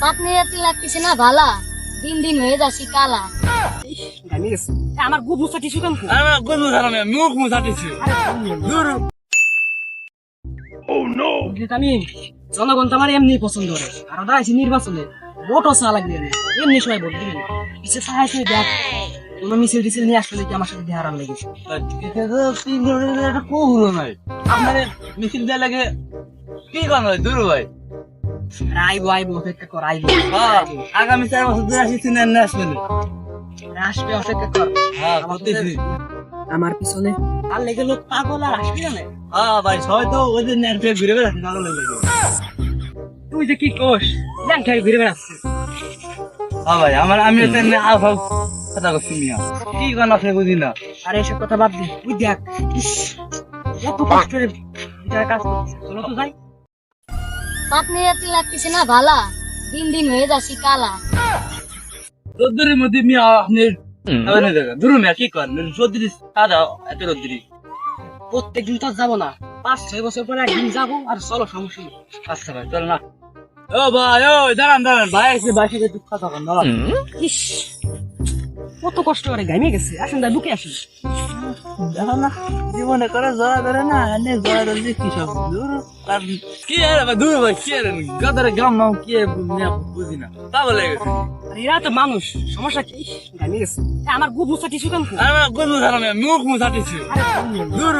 পাতনি রাতি লাগতেছে না ভালা। দিন দিন হয়ে যাচ্ছি কালা। আমার গুদ মুছা টিস্যু কেন আমার গন্ধ ছাড়া মেয়ে মুখ মুছাতেছি দূর আমি জনগণ তো আমার এমনি পছন্দ করে। আর ওরা আছে নির্বাচনে। ভোটও চা লাগবে না। এমনি সবাই ভোট দিবেন কিছু সাহায্য দেখ। কোন মিছিল টিছিল নিয়ে আসলে কি আমার সাথে দেহারাম লেগেছে? নাই। আপনার মিছিল দেওয়া লাগে কি কন ভাই দূর ভাই। আইবো আইবো অপেক্ষা কর আইবো হ্যাঁ, আগামী চার বছর ধরে আসি চিনেন না আসবে অপেক্ষা কর। হ্যাঁ আমার পিছনে। আর লেগে লোক পাগল আর আসবে না হ্যাঁ ভাই সবাই তো ওই যে নেট ঘুরে বেড়াচ্ছে পাগলের লাগে তুই যে কি কোষ? ল্যাং খাই ঘুরে বেড়াচ্ছে। হ্যাঁ ভাই আমার আমি তো এমনি কথা করছি মিয়া। কি কন আপনি বুঝি না? আর এসব কথা বাদ দে। তুই দেখ কত কষ্ট রে কাজ করছে চলো তো যাই। পাতনি রাতি লাগতেছে না ভালা। দিন দিন হয়ে যাচ্ছি কালা। রোদ্দুরের মধ্যে মিয়া আপনি আবার না দেখা দূর মিয়া কি করেন? রোদ্দুরি সাদা এত রোদ্দুরি। প্রত্যেক দিন তো যাব না। পাঁচ ছয় বছর পরে একদিন যাব আর চলো সমস্যা আচ্ছা ভাই চল না। ও ভাই ও দাঁড়ান দাঁড়ান। ভাই এসে বাসে দুঃখ কন দাঁড়ান। কত কষ্ট করে ঘামিয়ে গেছে। আসেন দা ঢুকে আসেন। দেখো না জীবনে করে জড়া ধরে না এনে জড়া ধরে কি সব দূর। আর কি আর ভাই দূর কি আর গাদারে গাম নাও কি আর বুঝি না। তা বলে গেছে। এরা তো মানুষ সমস্যা কি? ঘামিয়ে গেছে। আমার গুদ মুছা কেন আমার ছাড়া মিয়া মুখ দূর।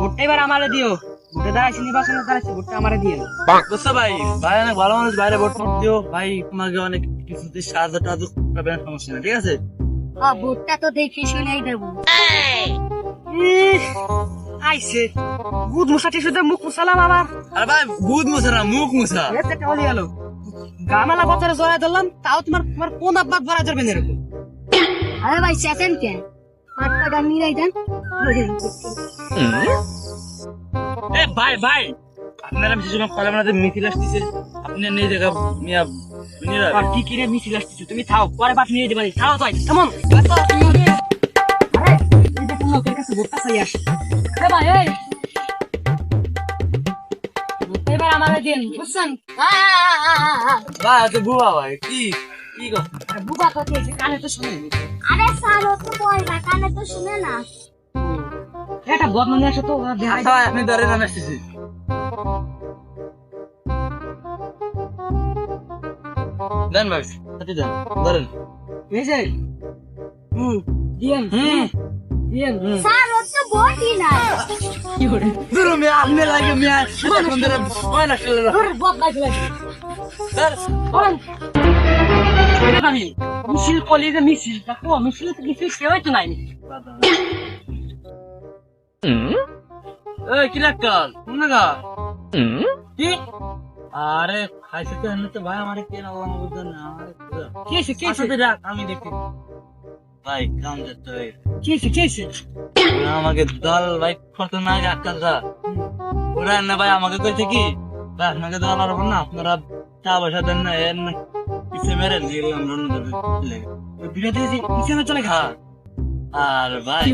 ভোটটা এবার আমারে দিও। ভোটে দাঁড়াইছি নির্বাচনে দাঁড়াইছি ভোটটা আমারে দিয়ে বুঝছ ভাই? ভাই অনেক ভালো মানুষ বাইরে ভোট ফোট দিও। ভাই তোমাকে অনেক সাহায্য টাহায্য করবে সমস্যা নেই ঠিক আছে? ভোটটা তো দেখে শুনেই দেবো। আইছে। গুদ মুছা টিস্যু মুখ মুছালাম আবার। আর ভাই ভূত মুছা না মুখ মুছা। এতে টলি গেল গামালা বছরে জড়াই ধরলাম তাও তোমার তোমার কোন আব্বাত ভরা ধরবে না এরকম। আরে ভাই চেতেন কেন? পাটটা মিলাই দেন। এ ভাই ভাই! আপনারা বিশেষ সময় কলেজ বানাতে মিছিল আসতেছে আপনি নেই দেখা মিয়া আর কি কিরে মিছিল আসতেছো? তুমি থাও পরে বাট নিয়ে দিবানি থাও তাই কেমন কোনো লোকের কাছে ভোটটা চাই আসে ভাই এই এবার আমারে দিন বুঝছেন? আ, আ, আ, আ, আ। ভাই বুবা ভাই। কি কি বুবা তো কানে তো শুনে আরে স্যার তো বই না কানে তো শুনে না। এটা বদনা নিয়ে আসো তো আচ্ছা আমি আসতেছি। দেন ভাই দেন ধরেন। হুম দিয়েন। হুম। দিয়েন। স্যার ও তো না কি করে? দূর আপনি লাগে হয় না ফেলেছে স্যার। আমি মিছিল কলি যে মিছিল দেখো মিছিল তো কিছু কেউই তো নাই। কি ডাক্তার? কোন গা কি? আরে খাইছে তো এমনি তো ভাই আমারে কে না বলা বুঝছেন না আমারে কি হয়েছে কি হয়েছে? আসলে ডাক আমি দেখি। ভাই কাম যেতে কি হয়েছে কি হয়েছে? ওরা আমাকে দল ভাই না আকাশা ওরা না ভাই আমাকে কইছে কি? ভাই আপনাকে দল আর না আপনারা চা বসা দেন না এর না পিছে মেরে নিলাম বিরাতে যে চলে হ্যাঁ। আর ভাই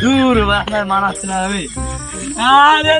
দূর ভাই মানাচ্ছে না আমি আরে